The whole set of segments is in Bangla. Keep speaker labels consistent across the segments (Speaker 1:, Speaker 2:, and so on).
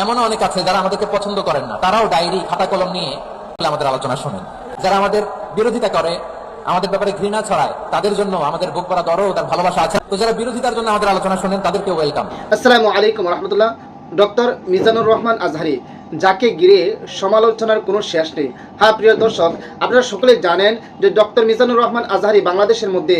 Speaker 1: এমনও অনেক আছে যারা আমাদেরকে পছন্দ করেন না। তারাও ডায়েরি, খাতা, কলম নিয়ে আমাদের আলোচনা শোনেন। যারা আমাদের বিরোধিতা করে, আমাদের ব্যাপারে ঘৃণা ছড়ায়, তাদের জন্য আমাদের বুক করা দরও তার ভালোবাসা আছে। তো যারা বিরোধিতার জন্য আমাদের আলোচনা শোনেন তাদেরকে ওয়েলকাম
Speaker 2: আসসালামু আলাইকুম রহমতুল্লাহ। ডক্টর মিজানুর রহমান আজহারি, যাকে ঘিরে সমালোচনার কোনো শেষ নেই। হ্যাঁ প্রিয় দর্শক, আপনারা সকলে জানেন যে ডক্টর মিজানুর রহমান আজহারি বাংলাদেশের মধ্যে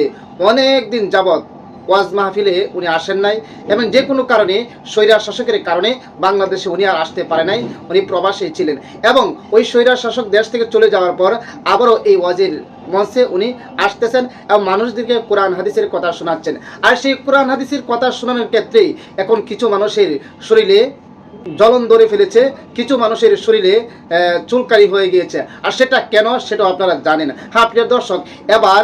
Speaker 2: অনেক দিন যাবৎ ওয়াজ মাহফিলে উনি আসেন নাই এবং যে কোনো কারণে স্বৈরা শাসকের কারণে বাংলাদেশে উনি আর আসতে পারে নাই, উনি প্রবাসে ছিলেন। এবং ওই স্বৈরা শাসক দেশ থেকে চলে যাওয়ার পর আবারও এই ওয়াজের মঞ্চে উনি আসতেছেন এবং মানুষদেরকে কোরআন হাদিসের কথা শোনাচ্ছেন। আর সেই কোরআন হাদিসের কথা শোনানোর ক্ষেত্রেই এখন কিছু মানুষের শরীরে জ্বলন ধরে ফেলেছে, কিছু মানুষের শরীরে চুলকারি হয়ে গিয়েছে। আর সেটা কেন, সেটাও আপনারা জানেন। হ্যাঁ প্রিয় দর্শক, এবার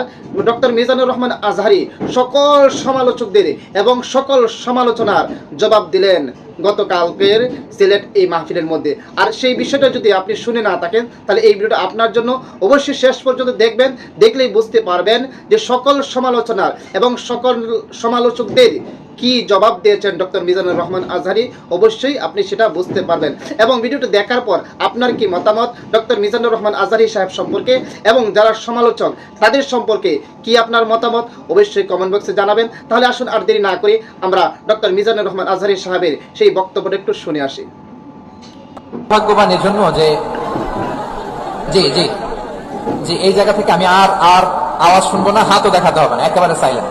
Speaker 2: ডক্টর মিজানুর রহমান আজহারি সকল সমালোচকদের এবং সকল সমালোচনার জবাব দিলেন গতকালকের সিলেট এই মাহফিলের মধ্যে। আর সেই বিষয়টা যদি আপনি শুনে না থাকেন, তাহলে এই ভিডিওটা আপনার জন্য অবশ্যই শেষ পর্যন্ত দেখবেন, দেখলেই বুঝতে পারবেন যে সকল সমালোচনার এবং সকল সমালোচকদের কি জবাব দিয়েছেন ডক্টর মিজানুর রহমান আজহারি? অবশ্যই আপনি সেটা বুঝতে পারবেন। এবং ভিডিওটি দেখার পর আপনার কি মতামত ডক্টর মিজানুর রহমান আজহারি সাহেব সম্পর্কে এবং যারা সমালোচক, তাদের সম্পর্কে কি আপনার মতামত? অবশ্যই কমেন্ট বক্সে জানাবেন। তাহলে আসুন আর দেরি না করে আমরা ডক্টর মিজানুর রহমান আজহারি সাহেবের সেই বক্তব্যটা একটু শুনে আসি।
Speaker 1: ভাগ্যবান এর জন্য যে, জি জি জি, এই জায়গা থেকে আমি আর আর আওয়াজ শুনব না, হাতও দেখাতে হবে না, একেবারে সাইলেন্ট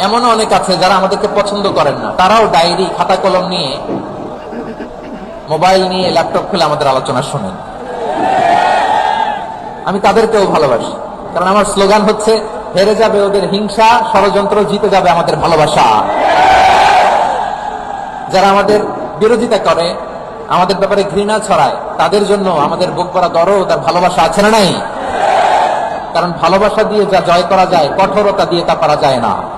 Speaker 1: এমনও অনেক আছে যারা আমাদেরকে পছন্দ করেন না। তারাও ডায়েরি খাতা কলম নিয়ে, মোবাইল নিয়ে, ল্যাপটপ খুলে আমাদের আলোচনা শোনেন। আমি তাদেরকেও ভালোবাসি। কারণ আমার স্লোগান হচ্ছে, হেরে যাবে ওদের হিংসা, ষড়যন্ত্র জিতে যাবে আমাদের ভালোবাসা। যারা আমাদের বিরোধিতা করে, আমাদের ব্যাপারে ঘৃণা ছড়ায়, তাদের জন্য আমাদের বুক করা দরও তার ভালোবাসা আছে না নাই? কারণ ভালোবাসা দিয়ে যা জয় করা যায়, কঠোরতা দিয়ে তা পারা যায় না।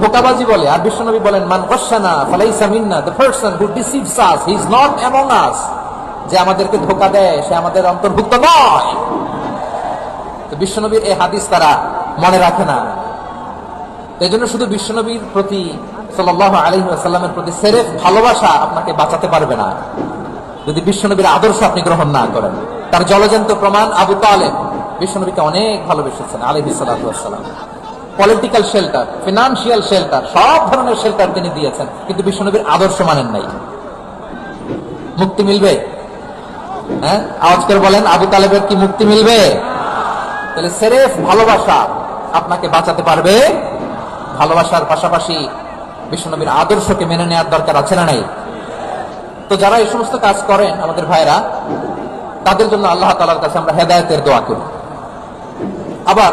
Speaker 1: ধোকাবাজি বলে, আর বিশ্বনবী বলেন, মান কসানা ফালাইসা মিন্না the person who deceives us he is not among us যে আমাদেরকে ধোকা দেয়, সে আমাদের অন্তর্ভুক্ত নয়। তো বিশ্বনবীর এই হাদিস তারা মনে রাখে না। এই জন্য শুধু বিশ্বনবীর প্রতি সাল্লাহ আলী সাল্লামের প্রতি সেরেফ ভালোবাসা আপনাকে বাঁচাতে পারবে না। যদি বিশ্বনবীর আদর্শ আপনি গ্রহণ না করেন। তার জলজন্ত প্রমাণ আবু তালেব বিশ্বনবীকে অনেক ভালোবেসেছেন আলহি সাল্লাম পলিটিক্যাল শেল্টার ফিনান্সিয়াল শেল্টার সব ধরনের শেল্টার তিনি দিয়েছেন, কিন্তু বিশ্বনবীর আদর্শ মানেন নাই। মুক্তি মিলবে? হ্যাঁ? আওয়াজ করে বলেন, আবু তালেবের কি মুক্তি মিলবে? তাহলে সেরেফ ভালোবাসা আপনাকে বাঁচাতে পারবে? ভালোবাসার পাশাপাশি বিশ্বনবীর আদর্শকে মেনে নেওয়ার দরকার আছে না নাই? তো যারা এই সমস্ত কাজ করেন, আমাদের ভাইরা তাদের জন্য আল্লাহ তালার কাছে আমরা হেদায়তের দোয়া করি। আবার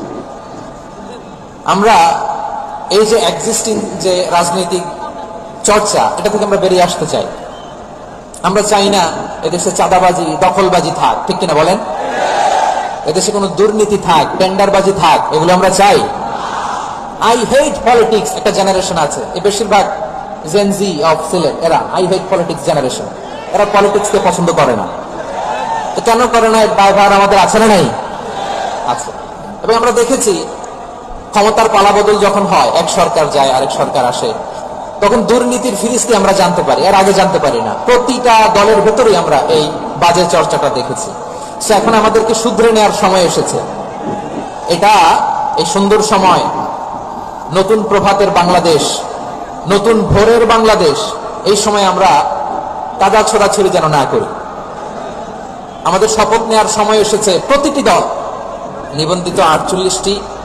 Speaker 1: আমরা এই যে এক্সিস্টিং যে রাজনৈতিক চর্চা, এটা থেকে আমরা বেরিয়ে আসতে চাই। আমরা চাই না এদেশে চাঁদাবাজি, দখলবাজি থাক, ঠিক কিনা বলেন? এদেশে কোনো দুর্নীতি থাক, টেন্ডারবাজি থাক, এগুলো আমরা চাই। আই হেট পলিটিক্স একটা জেনারেশন আছে। এ বেশিরভাগ জেনজি অফ সিলেট, এরা আই হেট পলিটিক্স জেনারেশন এরা পলিটিক্সকে পছন্দ করে না। কেন করে না এর দায়ভার আমাদের আছে না নাই? আছে। এবং আমরা দেখেছি ক্ষমতার পালাবদল যখন হয়, এক সরকার যায়, আরেক সরকার আসে। তখন দুর্নীতির ফিরিস্তি আমরা জানতে পারি, এর আগে জানতে পারি না। প্রতিটা দলের ভেতরেই আমরা এই বাজে চর্চাটা দেখেছি। সে এখন আমাদেরকে শুধরে নেওয়ার সময় এসেছে। এটা এই সুন্দর সময়, নতুন প্রভাতের বাংলাদেশ, নতুন ভোরের বাংলাদেশ, এই সময় আমরা কাদা ছোড়াছড়ি যেন না করি। আমাদের শপথ নেওয়ার সময় এসেছে প্রতিটি দল, নিবন্ধিত আটচল্লিশটি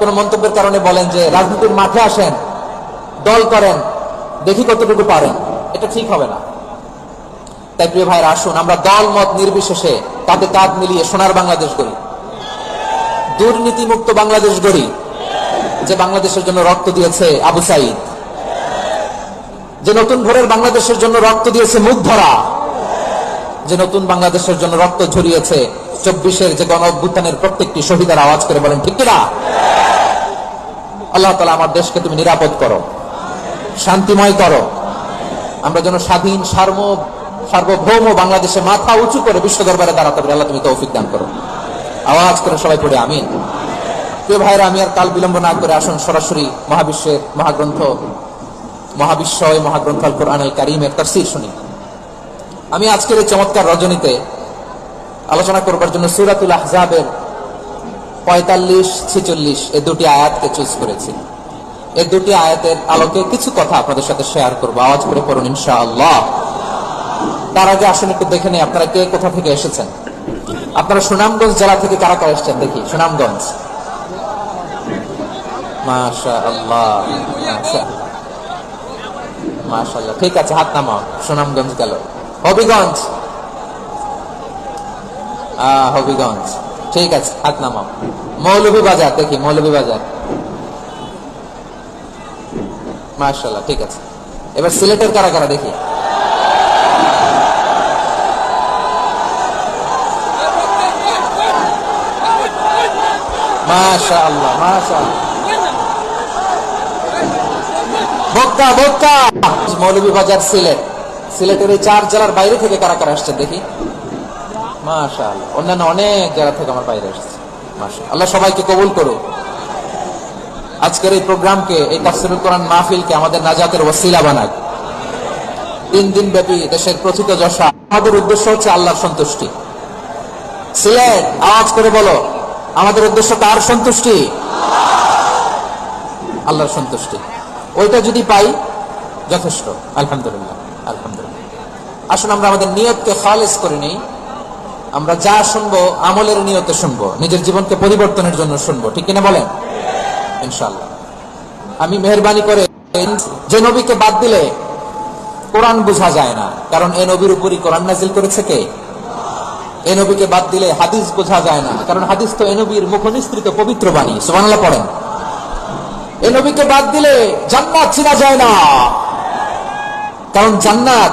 Speaker 1: কোনো মন্তব্যের কারণে বলেন যে রাজনীতির মাঠে আসেন, দল করেন, দেখি কতটুকু পারেন। এটা ঠিক হবে না। তাই প্রিয় ভাইরা আসুন, আমরা দল, মত নির্বিশেষে কাঁধে কাঁধ মিলিয়ে সোনার বাংলাদেশ গড়ি। দুর্নীতি মুক্ত বাংলাদেশ গড়ি, যে বাংলাদেশের জন্য রক্ত দিয়েছে আবু সাইদ। যে নতুন ভোরের বাংলাদেশের জন্য রক্ত দিয়েছে মুখ ধরা। যে নতুন বাংলাদেশের জন্য রক্ত ঝরিয়েছে চব্বিশের যে গণ অভ্যুত্থানের প্রত্যেকটি শহীদের আওয়াজ করে বলেন, ঠিক কিনা? আল্লাহ তালা আমার দেশকে তুমি নিরাপদ করো, শান্তিময় করো। আমরা যেন স্বাধীন, সার্ম, সার্বভৌম বাংলাদেশে মাথা উঁচু করে বিশ্ব দরবারে দাঁড়াতে পারি। আল্লাহ তুমি তৌফিক দান করো। আওয়াজ করে সবাই পড়ে, আমিন। প্রিয় ভাইরা আমি আর কাল বিলম্ব না করে আসুন সরাসরি মহাবিশ্বের মহাগ্রন্থ, মহাবিশ্বয় মহাগ্রন্থ আল কোরআন আল কারিমের তাফসীর শুনি। আমি আজকের এই চমৎকার রজনীতে আলোচনা করবার জন্য সুরাতুল আহজাবের পঁয়তাল্লিশ, ছেচল্লিশ, এই দুটি আয়াতকে চুজ করেছি। এই দুটি আয়াতের আলোকে কিছু কথা আপনাদের সাথে শেয়ার করব। আওয়াজ করে পড়ুন, ইনশাআল্লাহ। তার আগে আসুন, একটু দেখে নেই আপনারা কে কোথা থেকে এসেছেন। আপনারা সুনামগঞ্জ জেলা থেকে কারা কারা এসেছেন? দেখি, সুনামগঞ্জ। মাশাল্লাহ ঠিক আছে, হাত নামাও। সুনামগঞ্জ গেল। হবিগঞ্জ। হবিগঞ্জ। ঠিক আছে, হাত নামাও। মৌলভী বাজার, দেখি, মৌলভী বাজার। মাশাল্লাহ ঠিক আছে। এবার সিলেটের কারা কারা দেখি? বক্কা মৌলভীবাজার সিলেট। সিলেটের এই চার জেলার বাইরে থেকে কারা কারা আসছে দেখি? মাশা আল্লাহ অন্যান্য অনেক জায়গা থেকে আমার বাইরে মাশা আল্লাহ সবাইকে কবুল করুক। আজকের এই প্রোগ্রামকে, এই তাফসিরুল কোরআন মাহফিলকে আমাদের নাজাতের ওসিলা বানাক। তিন দিন ব্যাপী দেশের প্রথিত যশা। আমাদের উদ্দেশ্য হচ্ছে আল্লাহর সন্তুষ্টি। সিলেট, আওয়াজ করে বলো। আমাদের উদ্দেশ্য কার সন্তুষ্টি? আল্লাহর সন্তুষ্টি। ওইটা যদি পাই, যথেষ্ট। আলহামদুলিল্লাহ। আলহামদুলিল্লাহ। আসুন আমরা আমাদের নিয়তকে খালেজ করে নেই। আমরা যা শুনব, আমলের নিয়তে শুনব, নিজের জীবনকে পরিবর্তনের জন্য শুনব, ঠিক কিনা বলেন? ইনশাল্লাহ আমি মেহরবানি করে যে নবীকে বাদ দিলে কোরআন বোঝা যায় না, কারণ এ নবীর উপরই কোরআন নাজিল করেছে কে? এ নবীকে বাদ দিলে হাদিস বোঝা যায় না, কারণ হাদিস তো এ নবীর মুখনিস্তৃত পবিত্র বাণী, সুবহানাল্লাহ পড়েন। এ নবীকে বাদ দিলে জান্নাত চেনা যায় না, কারণ জান্নাত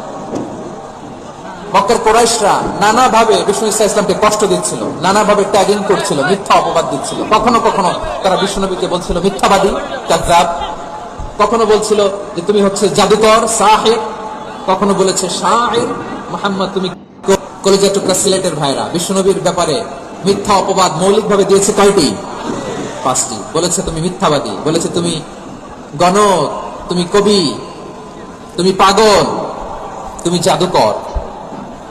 Speaker 1: মক্কার কোরাইশরা নানাভাবে বিষ্ণু ইসা ইসলামকে কষ্ট দিচ্ছিল, নানাভাবে ট্যাগিং করছিল, মিথ্যা অপবাদ দিচ্ছিল। কখনো কখনো তারা বিষ্ণুনবীকে বলছিল, মিথ্যাবাদী কাজাব কখনো বলছিল যে, তুমি হচ্ছে জাদুকর সাহেব কখনো বলেছে শাহের মোহাম্মদ, তুমি কলেজা টুকরা সিলেটের ভাইরা। বিষ্ণুনবীর ব্যাপারে মিথ্যা অপবাদ মৌলিকভাবে দিয়েছে কয়টি? পাঁচটি। বলেছে, তুমি মিথ্যাবাদী। বলেছে, তুমি গণক তুমি কবি। তুমি পাগল। তুমি জাদুকর।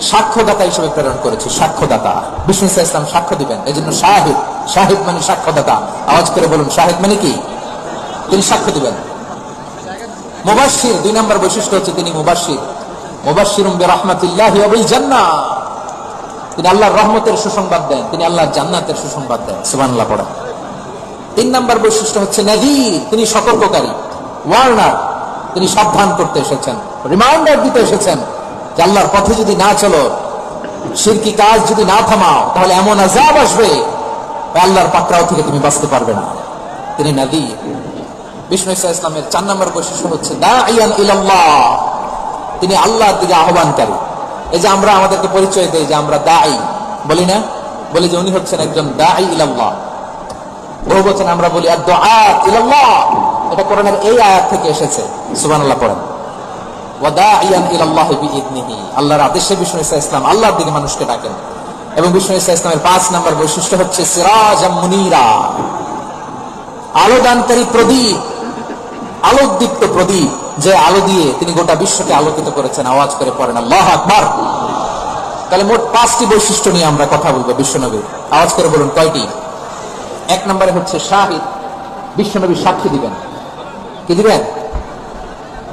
Speaker 1: সাক্ষ্যদাতা হিসেবে প্রেরণ করেছি, সাক্ষ্যদাতা। বিষ্ণু ইসলাম সাক্ষ্য দিবেন এই জন্য শাহিদ শাহিদ মানে সাক্ষ্যদাতা। আওয়াজ করে বলুন, শাহিদ মানে কি? তিনি সাক্ষ্য দিবেন। মুবাশির দুই নম্বর বৈশিষ্ট্য হচ্ছে তিনি মুবাশির মুবাশির রহমতুল্লাহ জান্না তিনি আল্লাহর রহমতের সুসংবাদ দেন, তিনি আল্লাহর জান্নাতের সুসংবাদ দেন। সুবানাল্লাহ পড়েন। তিন নম্বর বৈশিষ্ট্য হচ্ছে নাদির তিনি সতর্ককারী। ওয়ার্নার, তিনি সাবধান করতে এসেছেন। রিমাইন্ডার দিতে এসেছেন। যে আল্লাহর পথে যদি না চলো শিরকি কাজ যদি না থামাও, তাহলে এমন আজাব আসবে আল্লাহর পাকড়াও থেকে তুমি বাঁচতে পারবে না। তিনি নাদি বিষ্ণু ইসা ইসলামের চার নম্বর বৈশিষ্ট্য হচ্ছে দা ইয়ান তিনি আল্লাহর দিকে আহ্বানকারী। এই যে আমরা আমাদেরকে পরিচয় দেই যে আমরা দায়ী বলি না? বলি যে উনি হচ্ছেন একজন দায়ী ইলাল্লাহ। বহু বচন আমরা বলি আর দোয়া ইলাল্লাহ। এটা কোরআনের এই আয়াত থেকে এসেছে। সুবহানাল্লাহ পড়েন। আল্লাহর আদেশে বিষ্ণু ইসা ইসলাম আল্লাহর দিকে মানুষকে ডাকেন। এবং বিষ্ণু ইসা ইসলামের পাঁচ বৈশিষ্ট্য হচ্ছে সিরাজ মুনিরা। আলো প্রদীপ প্রদীপ, যে আলো দিয়ে তিনি গোটা বিশ্বকে আলোকিত করেছেন, আওয়াজ করে পড়েন, আল্লাহ আকবার। তাহলে মোট পাঁচটি বৈশিষ্ট্য নিয়ে আমরা কথা বলব বিশ্বনবীর আওয়াজ করে বলুন কয়টি? এক নম্বরে হচ্ছে শাহিদ, বিশ্বনবী সাক্ষী দিবেন। কি দিবেন?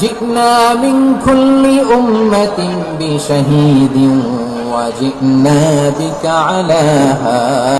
Speaker 1: جئنا من كل أمة بشهيد وجئنا بك على هذا